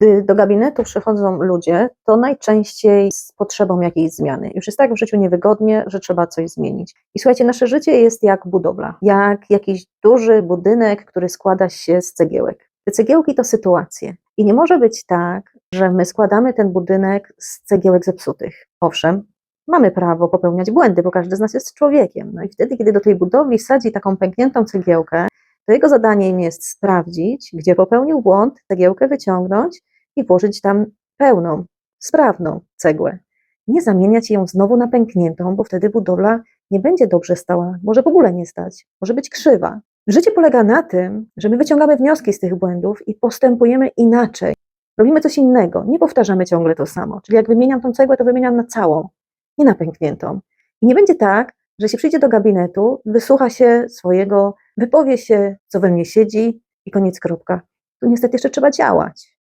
Gdy do gabinetu przychodzą ludzie, to najczęściej z potrzebą jakiejś zmiany. Już jest tak w życiu niewygodnie, że trzeba coś zmienić. I słuchajcie, nasze życie jest jak budowla, jak jakiś duży budynek, który składa się z cegiełek. Te cegiełki to sytuacje. I nie może być tak, że my składamy ten budynek z cegiełek zepsutych. Owszem, mamy prawo popełniać błędy, bo każdy z nas jest człowiekiem. No i wtedy, kiedy do tej budowli sadzi taką pękniętą cegiełkę, to jego zadaniem jest sprawdzić, gdzie popełnił błąd, cegiełkę wyciągnąć i włożyć tam pełną, sprawną cegłę. Nie zamieniać ją znowu na pękniętą, bo wtedy budowla nie będzie dobrze stała, może w ogóle nie stać, może być krzywa. Życie polega na tym, że my wyciągamy wnioski z tych błędów i postępujemy inaczej. Robimy coś innego, nie powtarzamy ciągle to samo. Czyli jak wymieniam tą cegłę, to wymieniam na całą, nie na pękniętą. I nie będzie tak, że się przyjdzie do gabinetu, wysłucha się swojego, wypowie się, co we mnie siedzi i koniec kropka. Tu niestety jeszcze trzeba działać.